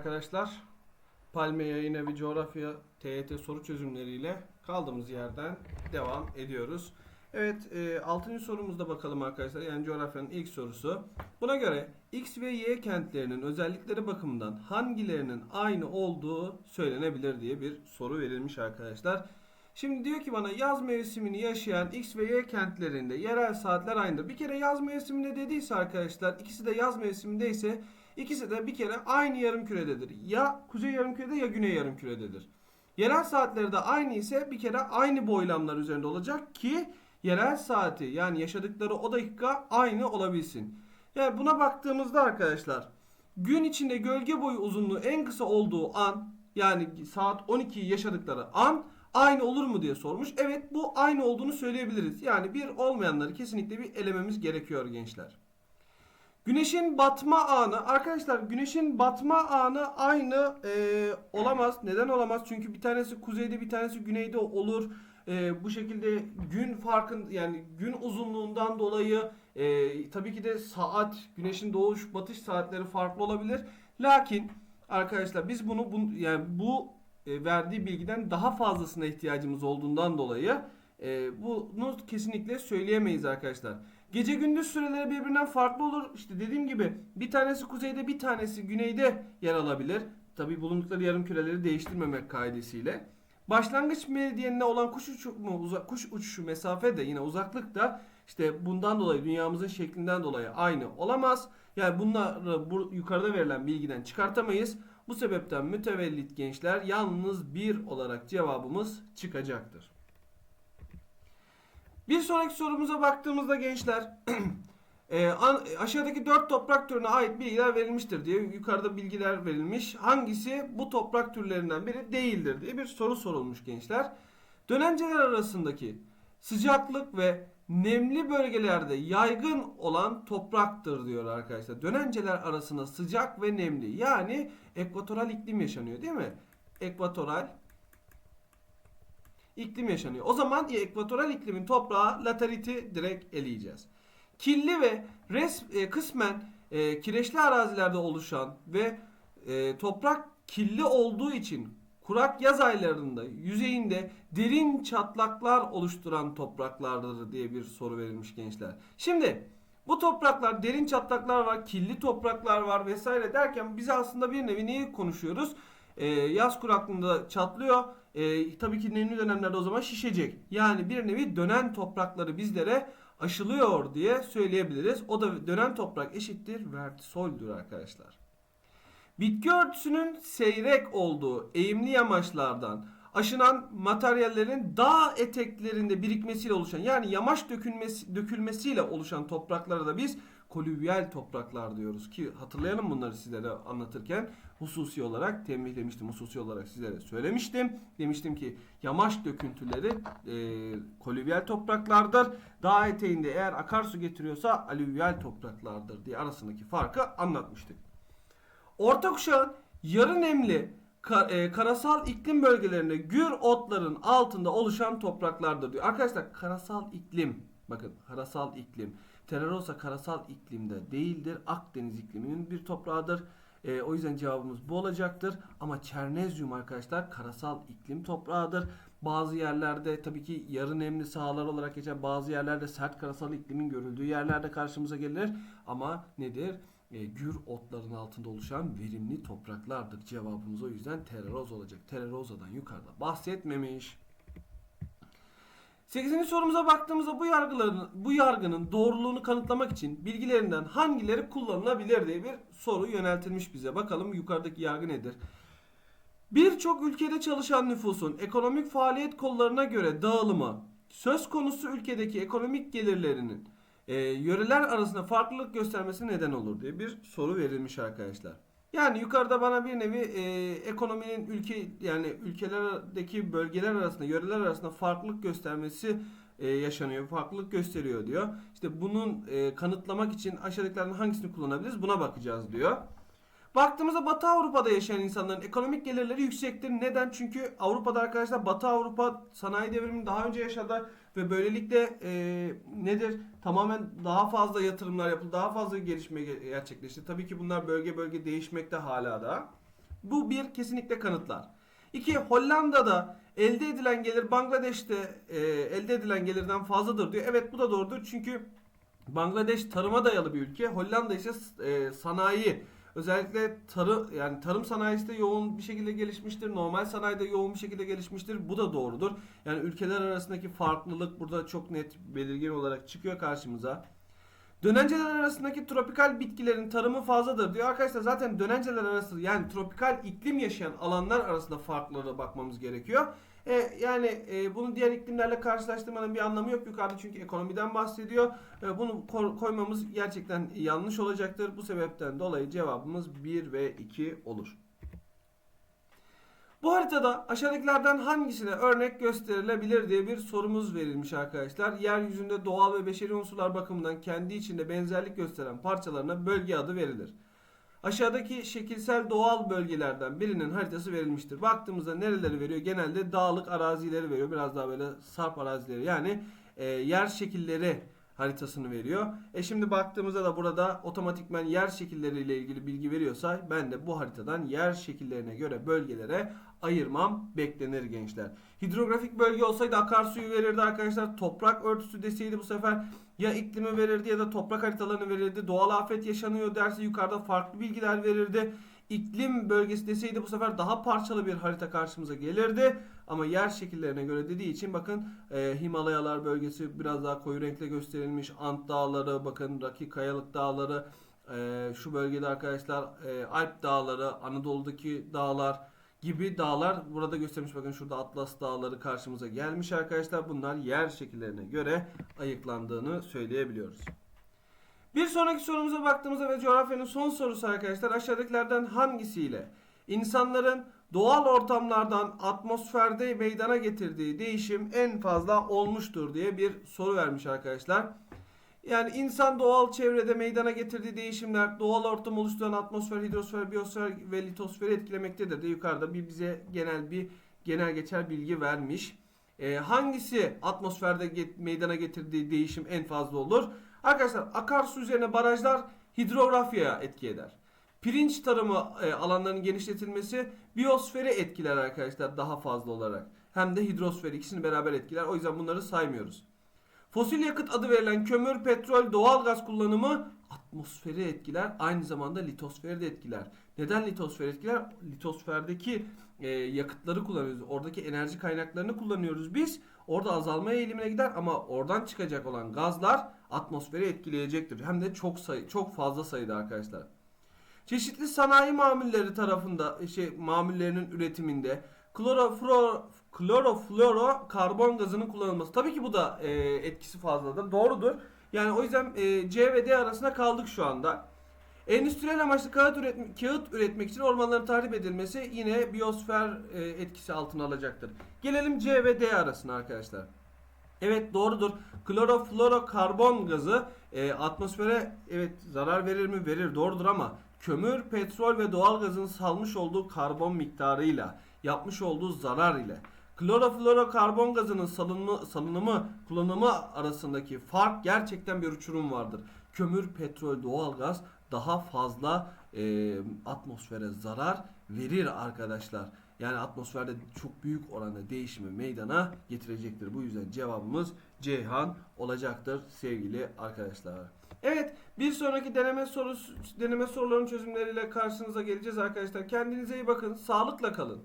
arkadaşlar. Palme Yayın Evi Coğrafya TYT soru çözümleriyle kaldığımız yerden devam ediyoruz. Evet, e, 6. sorumuzda bakalım arkadaşlar. Yani coğrafyanın ilk sorusu. Buna göre X ve Y kentlerinin özellikleri bakımından hangilerinin aynı olduğu söylenebilir diye bir soru verilmiş arkadaşlar. Şimdi diyor ki bana yaz mevsimini yaşayan X ve Y kentlerinde yerel saatler aynıdır. Bir kere yaz mevsiminde dediyse arkadaşlar ikisi de yaz mevsimindeyse ikisi de bir kere aynı yarım kürededir. Ya kuzey yarım kürede ya güney yarım kürededir. Yerel saatleri de aynı ise bir kere aynı boylamlar üzerinde olacak ki yerel saati yani yaşadıkları o dakika aynı olabilsin. Yani buna baktığımızda arkadaşlar gün içinde gölge boyu uzunluğu en kısa olduğu an yani saat 12'yi yaşadıkları an aynı olur mu diye sormuş. Evet bu aynı olduğunu söyleyebiliriz. Yani bir olmayanları kesinlikle bir elememiz gerekiyor gençler. Güneşin batma anı arkadaşlar güneşin batma anı aynı e, olamaz. Neden olamaz? Çünkü bir tanesi kuzeyde bir tanesi güneyde olur. E, bu şekilde gün farkın yani gün uzunluğundan dolayı e, tabii ki de saat güneşin doğuş batış saatleri farklı olabilir. Lakin arkadaşlar biz bunu, bunu yani bu e, verdiği bilgiden daha fazlasına ihtiyacımız olduğundan dolayı e, bunu kesinlikle söyleyemeyiz arkadaşlar. Gece gündüz süreleri birbirinden farklı olur. İşte dediğim gibi bir tanesi kuzeyde bir tanesi güneyde yer alabilir. Tabi bulundukları yarım küreleri değiştirmemek kaidesiyle. Başlangıç meridyenine olan kuş uçuşu, uza, kuş uçuşu mesafe de yine uzaklık da işte bundan dolayı dünyamızın şeklinden dolayı aynı olamaz. Yani bunları bu yukarıda verilen bilgiden çıkartamayız. Bu sebepten mütevellit gençler yalnız bir olarak cevabımız çıkacaktır. Bir sonraki sorumuza baktığımızda gençler e, an, aşağıdaki dört toprak türüne ait bilgiler verilmiştir diye yukarıda bilgiler verilmiş. Hangisi bu toprak türlerinden biri değildir diye bir soru sorulmuş gençler. Dönenceler arasındaki sıcaklık ve nemli bölgelerde yaygın olan topraktır diyor arkadaşlar. Dönenceler arasında sıcak ve nemli yani ekvatoral iklim yaşanıyor değil mi? Ekvatoral iklim yaşanıyor. O zaman ekvatoral iklimin toprağı lateriti direkt eleyeceğiz. Kirli ve res, e, kısmen e, kireçli arazilerde oluşan ve e, toprak kirli olduğu için kurak yaz aylarında yüzeyinde derin çatlaklar oluşturan topraklardır diye bir soru verilmiş gençler. Şimdi bu topraklar derin çatlaklar var, kirli topraklar var vesaire derken biz aslında bir nevi neyi konuşuyoruz? Ee, yaz kuraklığında çatlıyor. Ee, tabii ki nemli dönemlerde o zaman şişecek. Yani bir nevi dönen toprakları bizlere aşılıyor diye söyleyebiliriz. O da dönen toprak eşittir vertisoldür arkadaşlar. Bitki örtüsünün seyrek olduğu eğimli yamaçlardan aşınan materyallerin dağ eteklerinde birikmesiyle oluşan yani yamaç dökülmesi, dökülmesiyle oluşan topraklara da biz kolüvyal topraklar diyoruz ki hatırlayalım bunları sizlere anlatırken hususi olarak tembihlemiştim hususi olarak sizlere söylemiştim demiştim ki yamaç döküntüleri e, kolüvyal topraklardır dağ eteğinde eğer akarsu getiriyorsa alüvyal topraklardır diye arasındaki farkı anlatmıştık. Orta kuşağın yarı nemli ka- e, karasal iklim bölgelerinde gür otların altında oluşan topraklardır diyor. Arkadaşlar karasal iklim bakın karasal iklim Terrarosa karasal iklimde değildir. Akdeniz ikliminin bir toprağıdır. E, o yüzden cevabımız bu olacaktır. Ama Çernezyum arkadaşlar karasal iklim toprağıdır. Bazı yerlerde tabii ki yarı nemli sahalar olarak geçen bazı yerlerde sert karasal iklimin görüldüğü yerlerde karşımıza gelir. Ama nedir? E, gür otların altında oluşan verimli topraklardır. Cevabımız o yüzden terraroz olacak. Terraroza'dan yukarıda bahsetmemiş. 8. sorumuza baktığımızda bu yargıların bu yargının doğruluğunu kanıtlamak için bilgilerinden hangileri kullanılabilir diye bir soru yöneltilmiş bize. Bakalım yukarıdaki yargı nedir? Birçok ülkede çalışan nüfusun ekonomik faaliyet kollarına göre dağılımı söz konusu ülkedeki ekonomik gelirlerinin e, yöreler arasında farklılık göstermesi neden olur diye bir soru verilmiş arkadaşlar. Yani yukarıda bana bir nevi e, ekonominin ülke yani ülkelerdeki bölgeler arasında, yöreler arasında farklılık göstermesi e, yaşanıyor, farklılık gösteriyor diyor. İşte bunun e, kanıtlamak için aşağıdakilerden hangisini kullanabiliriz? Buna bakacağız diyor. Baktığımızda Batı Avrupa'da yaşayan insanların ekonomik gelirleri yüksektir. Neden? Çünkü Avrupa'da arkadaşlar Batı Avrupa sanayi devrimini daha önce yaşadı ve böylelikle e, nedir? Tamamen daha fazla yatırımlar yapıldı, daha fazla gelişme gerçekleşti. Tabii ki bunlar bölge bölge değişmekte hala da. Bu bir kesinlikle kanıtlar. İki Hollanda'da elde edilen gelir Bangladeş'te e, elde edilen gelirden fazladır diyor. Evet bu da doğrudur çünkü Bangladeş tarıma dayalı bir ülke. Hollanda ise e, sanayi özellikle tarı yani tarım sanayisi de yoğun bir şekilde gelişmiştir. Normal sanayide yoğun bir şekilde gelişmiştir. Bu da doğrudur. Yani ülkeler arasındaki farklılık burada çok net belirgin olarak çıkıyor karşımıza. Dönenceler arasındaki tropikal bitkilerin tarımı fazladır diyor. Arkadaşlar zaten dönenceler arası yani tropikal iklim yaşayan alanlar arasında farklara bakmamız gerekiyor. E, yani e, bunu diğer iklimlerle karşılaştırmanın bir anlamı yok yukarıda çünkü ekonomiden bahsediyor. E, bunu ko- koymamız gerçekten yanlış olacaktır. Bu sebepten dolayı cevabımız 1 ve 2 olur. Bu haritada aşağıdakilerden hangisine örnek gösterilebilir diye bir sorumuz verilmiş arkadaşlar. Yeryüzünde doğal ve beşeri unsurlar bakımından kendi içinde benzerlik gösteren parçalarına bölge adı verilir. Aşağıdaki şekilsel doğal bölgelerden birinin haritası verilmiştir. Baktığımızda nereleri veriyor? Genelde dağlık arazileri veriyor. Biraz daha böyle sarp arazileri. Yani e, yer şekilleri haritasını veriyor. E şimdi baktığımızda da burada otomatikmen yer şekilleriyle ilgili bilgi veriyorsa ben de bu haritadan yer şekillerine göre bölgelere ayırmam beklenir gençler. Hidrografik bölge olsaydı akarsuyu verirdi arkadaşlar. Toprak örtüsü deseydi bu sefer ya iklimi verirdi ya da toprak haritalarını verirdi. Doğal afet yaşanıyor derse yukarıda farklı bilgiler verirdi. İklim bölgesi deseydi bu sefer daha parçalı bir harita karşımıza gelirdi. Ama yer şekillerine göre dediği için bakın e, Himalayalar bölgesi biraz daha koyu renkle gösterilmiş. Ant dağları bakın Raki Kayalık dağları e, şu bölgede arkadaşlar e, Alp dağları Anadolu'daki dağlar gibi dağlar burada göstermiş. Bakın şurada Atlas dağları karşımıza gelmiş arkadaşlar. Bunlar yer şekillerine göre ayıklandığını söyleyebiliyoruz. Bir sonraki sorumuza baktığımızda ve coğrafyanın son sorusu arkadaşlar aşağıdakilerden hangisiyle insanların doğal ortamlardan atmosferde meydana getirdiği değişim en fazla olmuştur diye bir soru vermiş arkadaşlar. Yani insan doğal çevrede meydana getirdiği değişimler doğal ortam oluşturan atmosfer, hidrosfer, biyosfer ve litosferi etkilemektedir de yukarıda bir bize genel bir genel geçer bilgi vermiş. Ee, hangisi atmosferde get- meydana getirdiği değişim en fazla olur? Arkadaşlar akarsu üzerine barajlar hidrografyaya etki eder. Pirinç tarımı e, alanlarının genişletilmesi biyosferi etkiler arkadaşlar daha fazla olarak. Hem de hidrosferi ikisini beraber etkiler. O yüzden bunları saymıyoruz. Fosil yakıt adı verilen kömür, petrol, doğalgaz kullanımı atmosferi etkiler. Aynı zamanda litosferi de etkiler. Neden litosferi etkiler? Litosferdeki e, yakıtları kullanıyoruz. Oradaki enerji kaynaklarını kullanıyoruz biz. Orada azalma eğilimine gider ama oradan çıkacak olan gazlar atmosferi etkileyecektir. Hem de çok sayı, çok fazla sayıda arkadaşlar. Çeşitli sanayi mamulleri tarafında şey mamullerinin üretiminde klorofloro klorofloro karbon gazının kullanılması. Tabii ki bu da e, etkisi fazladır. Doğrudur. Yani o yüzden e, C ve D arasında kaldık şu anda. Endüstriyel amaçlı kağıt, üretme, kağıt üretmek için ormanların tahrip edilmesi yine biyosfer e, etkisi altına alacaktır. Gelelim C ve D arasına arkadaşlar. Evet doğrudur. Kloroflorokarbon gazı e, atmosfere evet zarar verir mi? Verir doğrudur ama kömür, petrol ve doğal gazın salmış olduğu karbon miktarıyla yapmış olduğu zarar ile kloroflorokarbon gazının salınımı, salınımı kullanımı arasındaki fark gerçekten bir uçurum vardır. Kömür, petrol, doğal gaz daha fazla e, atmosfere zarar verir arkadaşlar. Yani atmosferde çok büyük oranda değişimi meydana getirecektir. Bu yüzden cevabımız Ceyhan olacaktır sevgili arkadaşlar. Evet bir sonraki deneme sorusu deneme sorularının çözümleriyle karşınıza geleceğiz arkadaşlar. Kendinize iyi bakın. Sağlıkla kalın.